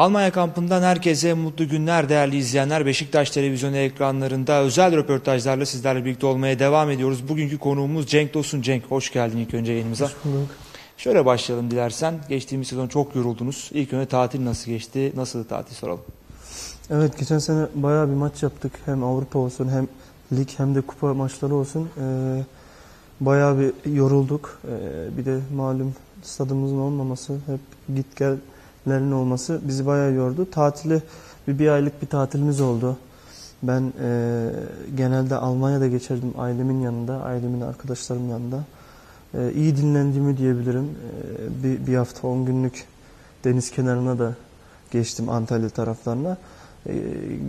Almanya kampından herkese mutlu günler değerli izleyenler. Beşiktaş televizyonu ekranlarında özel röportajlarla sizlerle birlikte olmaya devam ediyoruz. Bugünkü konuğumuz Cenk Tosun. Cenk hoş geldin ilk önce yayınımıza. Hoş bulduk. Şöyle başlayalım dilersen. Geçtiğimiz sezon çok yoruldunuz. İlk önce tatil nasıl geçti? Nasıl tatil soralım. Evet geçen sene bayağı bir maç yaptık. Hem Avrupa olsun hem lig hem de kupa maçları olsun. Ee, bayağı bir yorulduk. Ee, bir de malum stadımızın olmaması, hep git gellerin olması bizi bayağı yordu. Tatili bir, bir aylık bir tatilimiz oldu. Ben e, genelde Almanya'da geçirdim ailemin yanında, ailemin arkadaşlarım yanında. E, iyi dinlendiğimi diyebilirim. E, bir, bir hafta 10 günlük deniz kenarına da geçtim Antalya taraflarına. E,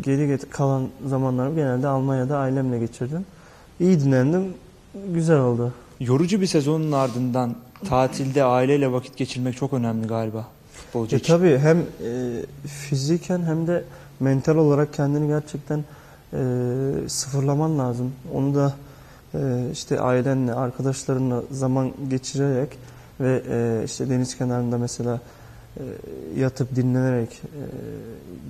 geri get- kalan zamanlarımı genelde Almanya'da ailemle geçirdim. İyi dinlendim, güzel oldu. Yorucu bir sezonun ardından tatilde aileyle vakit geçirmek çok önemli galiba futbolcu E için. tabii hem e, fiziken hem de mental olarak kendini gerçekten e, sıfırlaman lazım. Onu da e, işte ailenle, arkadaşlarınla zaman geçirerek ve e, işte deniz kenarında mesela e, yatıp dinlenerek e,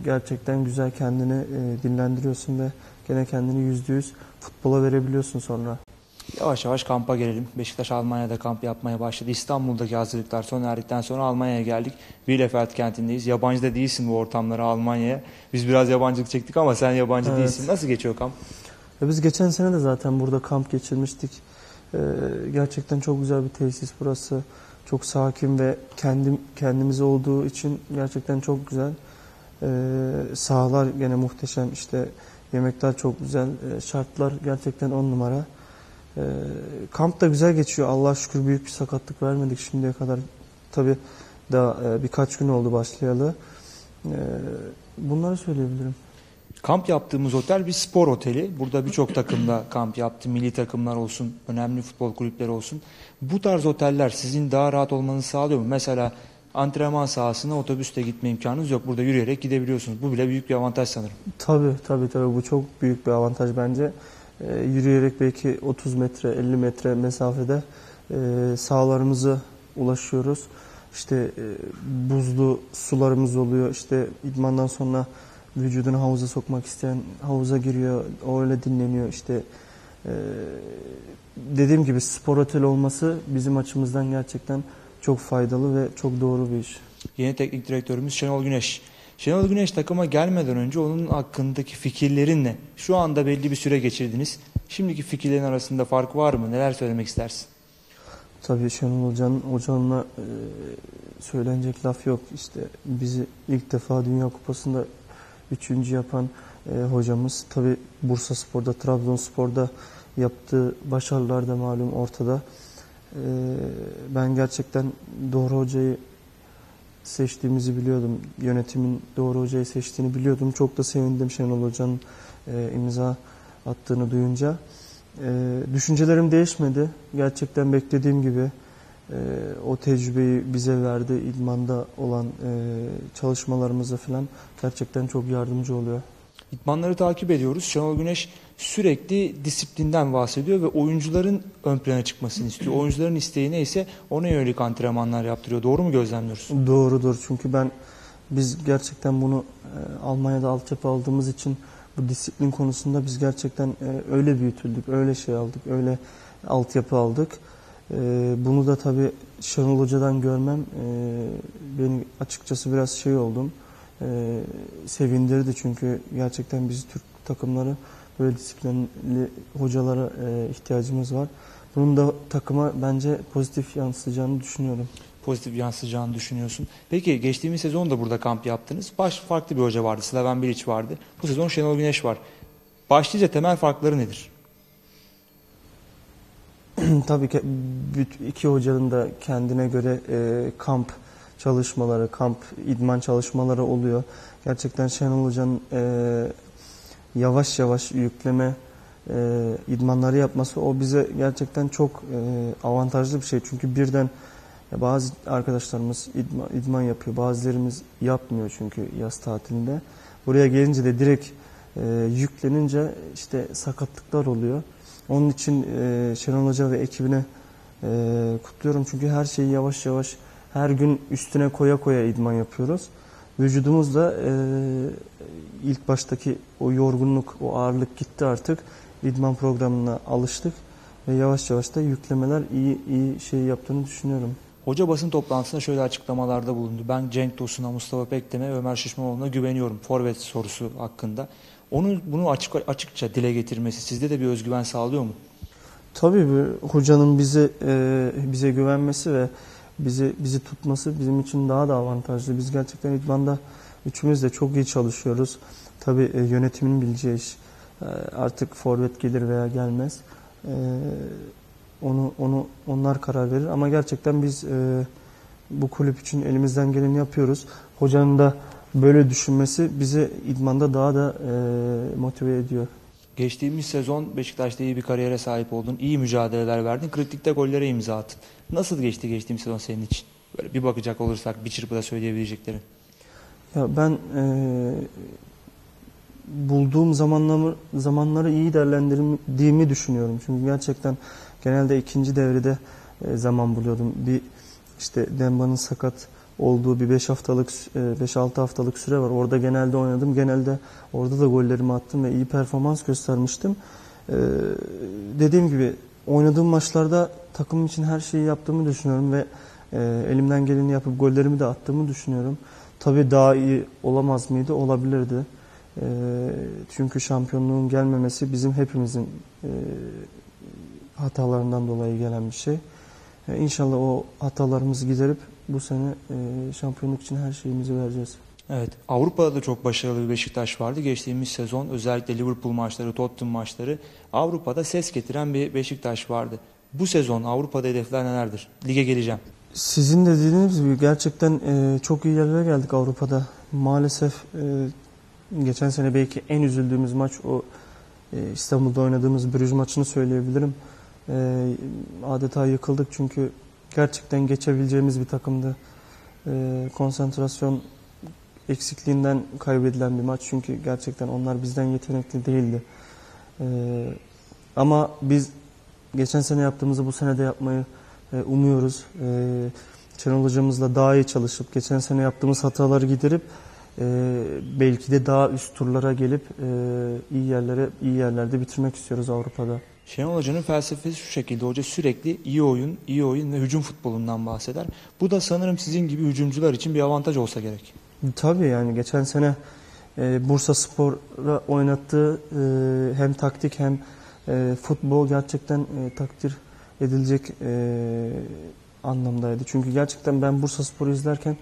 gerçekten güzel kendini e, dinlendiriyorsun ve gene kendini yüzde yüz futbola verebiliyorsun sonra. Yavaş yavaş kampa gelelim. Beşiktaş Almanya'da kamp yapmaya başladı. İstanbul'daki hazırlıklar sona erdikten sonra Almanya'ya geldik. Bielefeld kentindeyiz. Yabancı da değilsin bu ortamlara Almanya'ya. Biz biraz yabancılık çektik ama sen yabancı Evet. değilsin. Nasıl geçiyor kamp? Ya biz geçen sene de zaten burada kamp geçirmiştik. Ee, gerçekten çok güzel bir tesis burası. Çok sakin ve kendim kendimiz olduğu için gerçekten çok güzel. Ee, sahalar gene muhteşem. İşte yemekler çok güzel. Ee, şartlar gerçekten on numara. Ee, kamp da güzel geçiyor. Allah şükür büyük bir sakatlık vermedik şimdiye kadar. Tabii daha e, birkaç gün oldu başlayalı. Ee, bunları söyleyebilirim. Kamp yaptığımız otel bir spor oteli. Burada birçok takımda kamp yaptı. Milli takımlar olsun, önemli futbol kulüpleri olsun. Bu tarz oteller sizin daha rahat olmanızı sağlıyor mu? Mesela antrenman sahasına otobüste gitme imkanınız yok. Burada yürüyerek gidebiliyorsunuz. Bu bile büyük bir avantaj sanırım. Tabii tabii tabii bu çok büyük bir avantaj bence. Ee, yürüyerek belki 30 metre 50 metre mesafede e, sahalarımıza ulaşıyoruz. İşte e, buzlu sularımız oluyor. İşte idmandan sonra vücudunu havuza sokmak isteyen havuza giriyor. O öyle dinleniyor. İşte e, dediğim gibi spor otel olması bizim açımızdan gerçekten çok faydalı ve çok doğru bir iş. Yeni teknik direktörümüz Şenol Güneş. Şenol Güneş takıma gelmeden önce onun hakkındaki fikirlerin ne? Şu anda belli bir süre geçirdiniz. Şimdiki fikirlerin arasında fark var mı? Neler söylemek istersin? Tabii Şenol Hoca'nın hocamla e, söylenecek laf yok. İşte bizi ilk defa Dünya Kupası'nda üçüncü yapan e, hocamız. Tabii Bursa Spor'da, Trabzonspor'da yaptığı başarılar da malum ortada. E, ben gerçekten doğru hocayı seçtiğimizi biliyordum. Yönetimin doğru hocayı seçtiğini biliyordum. Çok da sevindim Şenol Hoca'nın e, imza attığını duyunca. E, düşüncelerim değişmedi. Gerçekten beklediğim gibi e, o tecrübeyi bize verdi. İdmanda olan e, çalışmalarımıza falan gerçekten çok yardımcı oluyor. İdmanları takip ediyoruz. Şenol Güneş sürekli disiplinden bahsediyor ve oyuncuların ön plana çıkmasını istiyor. Oyuncuların isteği neyse ona yönelik antrenmanlar yaptırıyor. Doğru mu gözlemliyoruz? Doğrudur çünkü ben biz gerçekten bunu e, Almanya'da altyapı aldığımız için bu disiplin konusunda biz gerçekten e, öyle büyütüldük, öyle şey aldık, öyle altyapı aldık. E, bunu da tabii Şenol Hoca'dan görmem e, beni açıkçası biraz şey oldum. E, sevindirdi çünkü gerçekten biz Türk takımları böyle disiplinli hocalara e, ihtiyacımız var. Bunun da takıma bence pozitif yansıyacağını düşünüyorum. Pozitif yansıyacağını düşünüyorsun. Peki geçtiğimiz sezon da burada kamp yaptınız. Baş farklı bir hoca vardı. Slaven Bilic vardı. Bu sezon Şenol Güneş var. Başlıca temel farkları nedir? Tabii ki iki hocanın da kendine göre e, kamp çalışmaları, kamp idman çalışmaları oluyor. Gerçekten Şenol Hoca'nın e, yavaş yavaş yükleme e, idmanları yapması o bize gerçekten çok e, avantajlı bir şey. Çünkü birden ya bazı arkadaşlarımız idman, idman yapıyor, bazılarımız yapmıyor çünkü yaz tatilinde. Buraya gelince de direkt e, yüklenince işte sakatlıklar oluyor. Onun için e, Şenol Hoca ve ekibine e, kutluyorum çünkü her şeyi yavaş yavaş her gün üstüne koya koya idman yapıyoruz. vücudumuz da e, ilk baştaki o yorgunluk, o ağırlık gitti artık. İdman programına alıştık ve yavaş yavaş da yüklemeler iyi iyi şey yaptığını düşünüyorum. Hoca basın toplantısında şöyle açıklamalarda bulundu. Ben Cenk Tosun'a, Mustafa Pektem'e, Ömer Şişmanoğlu'na güveniyorum. Forvet sorusu hakkında. Onun bunu açık açıkça dile getirmesi sizde de bir özgüven sağlıyor mu? Tabii hocanın bize e, bize güvenmesi ve bizi bizi tutması bizim için daha da avantajlı. Biz gerçekten idmanda üçümüz de çok iyi çalışıyoruz. Tabii e, yönetimin bileceği iş. E, artık forvet gelir veya gelmez. E, onu onu onlar karar verir ama gerçekten biz e, bu kulüp için elimizden geleni yapıyoruz. Hocanın da böyle düşünmesi bizi idmanda daha da e, motive ediyor. Geçtiğimiz sezon Beşiktaş'ta iyi bir kariyere sahip oldun. İyi mücadeleler verdin. Kritikte gollere imza attın. Nasıl geçti geçtiğimiz sezon senin için? Böyle bir bakacak olursak bir çırpıda söyleyebileceklerin. Ya ben eee, bulduğum zamanları, zamanları iyi değerlendirdiğimi düşünüyorum. Çünkü gerçekten genelde ikinci devrede e, zaman buluyordum. Bir işte Demba'nın sakat olduğu bir 5 haftalık 5-6 haftalık süre var. Orada genelde oynadım. Genelde orada da gollerimi attım ve iyi performans göstermiştim. Dediğim gibi oynadığım maçlarda takım için her şeyi yaptığımı düşünüyorum ve e, elimden geleni yapıp gollerimi de attığımı düşünüyorum. Tabii daha iyi olamaz mıydı? Olabilirdi. E, çünkü şampiyonluğun gelmemesi bizim hepimizin e, hatalarından dolayı gelen bir şey. E, İnşallah o hatalarımızı giderip bu sene e, şampiyonluk için her şeyimizi vereceğiz. Evet, Avrupa'da da çok başarılı bir Beşiktaş vardı. Geçtiğimiz sezon özellikle Liverpool maçları, Tottenham maçları Avrupa'da ses getiren bir Beşiktaş vardı. Bu sezon Avrupa'da hedefler nelerdir? Lige geleceğim. Sizin de dediğiniz gibi gerçekten e, çok iyi yerlere geldik Avrupa'da. Maalesef e, geçen sene belki en üzüldüğümüz maç o e, İstanbul'da oynadığımız Brüj maçını söyleyebilirim. E, adeta yıkıldık çünkü gerçekten geçebileceğimiz bir takımdı. E, konsantrasyon eksikliğinden kaybedilen bir maç çünkü gerçekten onlar bizden yetenekli değildi. E, ama biz geçen sene yaptığımızı bu sene de yapmayı e, umuyoruz. E, Şenol hocamızla daha iyi çalışıp geçen sene yaptığımız hataları giderip e, belki de daha üst turlara gelip e, iyi yerlere iyi yerlerde bitirmek istiyoruz Avrupa'da. Şenol Hoca'nın felsefesi şu şekilde. Hoca sürekli iyi oyun, iyi oyun ve hücum futbolundan bahseder. Bu da sanırım sizin gibi hücumcular için bir avantaj olsa gerek. Tabii yani geçen sene e, Bursa Spor'a oynattığı e, hem taktik hem e, futbol gerçekten e, takdir edilecek e, anlamdaydı. Çünkü gerçekten ben Bursa Spor'u izlerken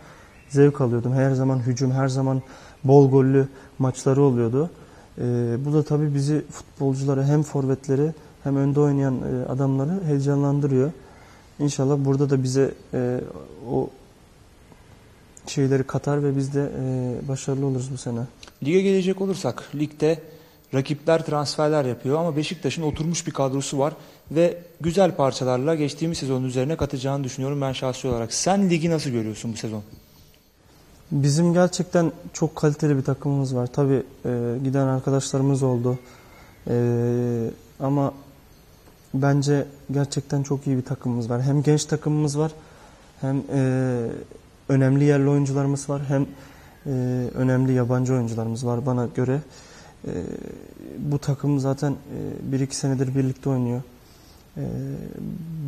zevk alıyordum. Her zaman hücum, her zaman bol gollü maçları oluyordu. E, bu da tabii bizi futbolcuları hem forvetleri hem önde oynayan e, adamları heyecanlandırıyor. İnşallah burada da bize e, o şeyleri katar ve biz de e, başarılı oluruz bu sene. Lige gelecek olursak ligde rakipler transferler yapıyor ama Beşiktaş'ın oturmuş bir kadrosu var ve güzel parçalarla geçtiğimiz sezonun üzerine katacağını düşünüyorum ben şahsi olarak. Sen ligi nasıl görüyorsun bu sezon? Bizim gerçekten çok kaliteli bir takımımız var. Tabii e, giden arkadaşlarımız oldu. E, ama bence gerçekten çok iyi bir takımımız var. Hem genç takımımız var, hem e, önemli yerli oyuncularımız var, hem e, önemli yabancı oyuncularımız var bana göre. E, bu takım zaten e, bir iki senedir birlikte oynuyor. E,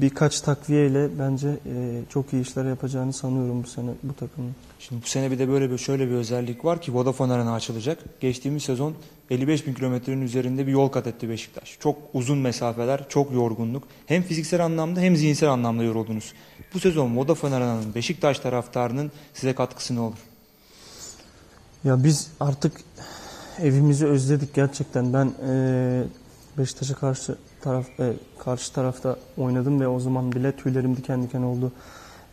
birkaç takviyeyle bence e, çok iyi işler yapacağını sanıyorum bu sene bu takımın. Şimdi bu sene bir de böyle bir şöyle bir özellik var ki Vodafone Arena açılacak. Geçtiğimiz sezon 55 bin kilometrenin üzerinde bir yol kat etti Beşiktaş. Çok uzun mesafeler, çok yorgunluk. Hem fiziksel anlamda hem zihinsel anlamda yoruldunuz. Bu sezon Vodafone Arena'nın Beşiktaş taraftarının size katkısı ne olur? Ya biz artık evimizi özledik gerçekten. Ben e, Beşiktaş'a karşı taraf e, karşı tarafta oynadım ve o zaman bile tüylerim diken diken oldu.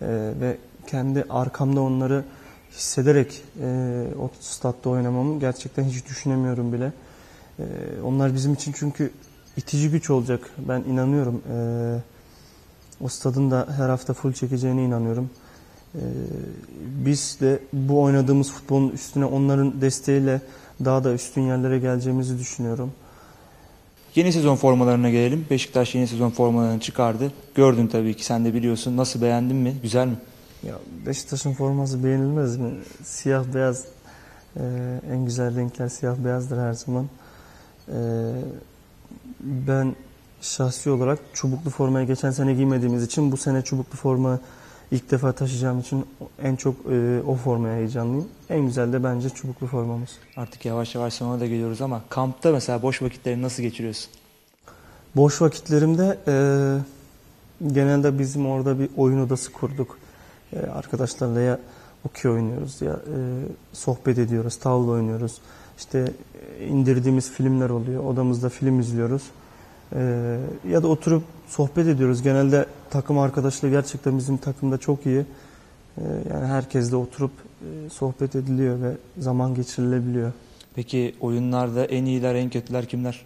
E, ve kendi arkamda onları hissederek e, o statta oynamamı gerçekten hiç düşünemiyorum bile. E, onlar bizim için çünkü itici güç olacak. Ben inanıyorum. E, o stadın da her hafta full çekeceğine inanıyorum. Ee, biz de bu oynadığımız futbolun üstüne onların desteğiyle daha da üstün yerlere geleceğimizi düşünüyorum. Yeni sezon formalarına gelelim. Beşiktaş yeni sezon formalarını çıkardı. Gördün tabii ki sen de biliyorsun. Nasıl beğendin mi? Güzel mi? Ya Beşiktaş'ın forması beğenilmez mi? Siyah beyaz e, en güzel renkler siyah beyazdır her zaman. E, ben şahsi olarak çubuklu formayı geçen sene giymediğimiz için bu sene çubuklu forma ilk defa taşıyacağım için en çok e, o formaya heyecanlıyım. En güzel de bence çubuklu formamız. Artık yavaş yavaş sonuna da geliyoruz ama kampta mesela boş vakitlerini nasıl geçiriyorsun? Boş vakitlerimde e, genelde bizim orada bir oyun odası kurduk. E, arkadaşlarla ya okey oynuyoruz ya e, sohbet ediyoruz, tavla oynuyoruz. İşte e, indirdiğimiz filmler oluyor. Odamızda film izliyoruz. E, ya da oturup sohbet ediyoruz. Genelde takım arkadaşlığı gerçekten bizim takımda çok iyi. E, yani herkesle oturup e, sohbet ediliyor ve zaman geçirilebiliyor. Peki oyunlarda en iyiler en kötüler kimler?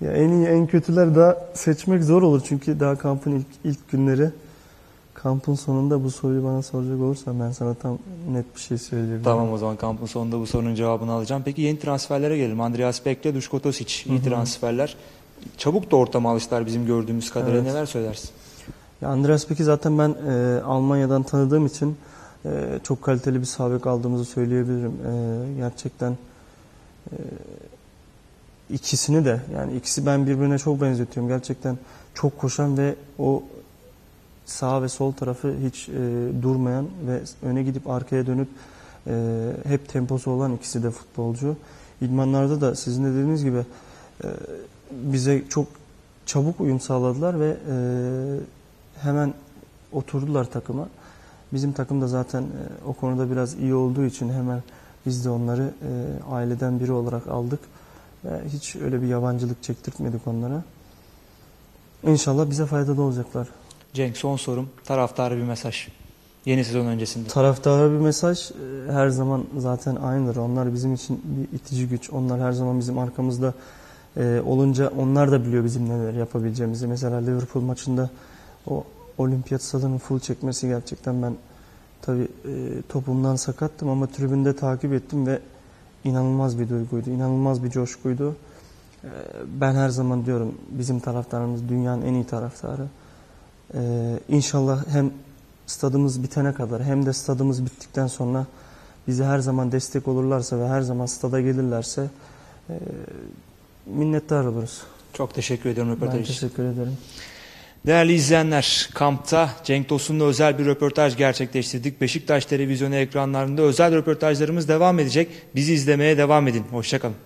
Ya en iyi en kötüler daha seçmek zor olur çünkü daha kampın ilk, ilk günleri. Kampın sonunda bu soruyu bana soracak olursan ben sana tam net bir şey söyleyebilirim. Tamam o zaman kampın sonunda bu sorunun cevabını alacağım. Peki yeni transferlere gelelim. Andreas Bekle, Duško Tosic iyi transferler. Çabuk da ortama alıştılar bizim gördüğümüz kadarıyla. Evet. Neler söylersin? Ya Andreas Peck'i zaten ben e, Almanya'dan tanıdığım için e, çok kaliteli bir sabek aldığımızı söyleyebilirim. E, gerçekten e, ikisini de yani ikisi ben birbirine çok benzetiyorum. Gerçekten çok koşan ve o sağ ve sol tarafı hiç e, durmayan ve öne gidip arkaya dönüp e, hep temposu olan ikisi de futbolcu. İdmanlarda da sizin de dediğiniz gibi e, bize çok çabuk uyum sağladılar ve e, hemen oturdular takıma. Bizim takım da zaten e, o konuda biraz iyi olduğu için hemen biz de onları e, aileden biri olarak aldık. Ve hiç öyle bir yabancılık çektirtmedik onlara. İnşallah bize faydalı olacaklar. Cenk son sorum. Taraftara bir mesaj. Yeni sezon öncesinde. Taraftara bir mesaj e, her zaman zaten aynıdır. Onlar bizim için bir itici güç. Onlar her zaman bizim arkamızda olunca onlar da biliyor bizim neler yapabileceğimizi. Mesela Liverpool maçında o olimpiyat stadının full çekmesi gerçekten ben tabi topumdan sakattım ama tribünde takip ettim ve inanılmaz bir duyguydu. inanılmaz bir coşkuydu. E, ben her zaman diyorum bizim taraftarımız dünyanın en iyi taraftarı. E, inşallah hem stadımız bitene kadar hem de stadımız bittikten sonra bize her zaman destek olurlarsa ve her zaman stada gelirlerse e, minnettar oluruz. Çok teşekkür ediyorum Ben röportaj için. teşekkür ederim. Değerli izleyenler, kampta Cenk Tosun'la özel bir röportaj gerçekleştirdik. Beşiktaş televizyonu ekranlarında özel röportajlarımız devam edecek. Bizi izlemeye devam edin. Hoşçakalın.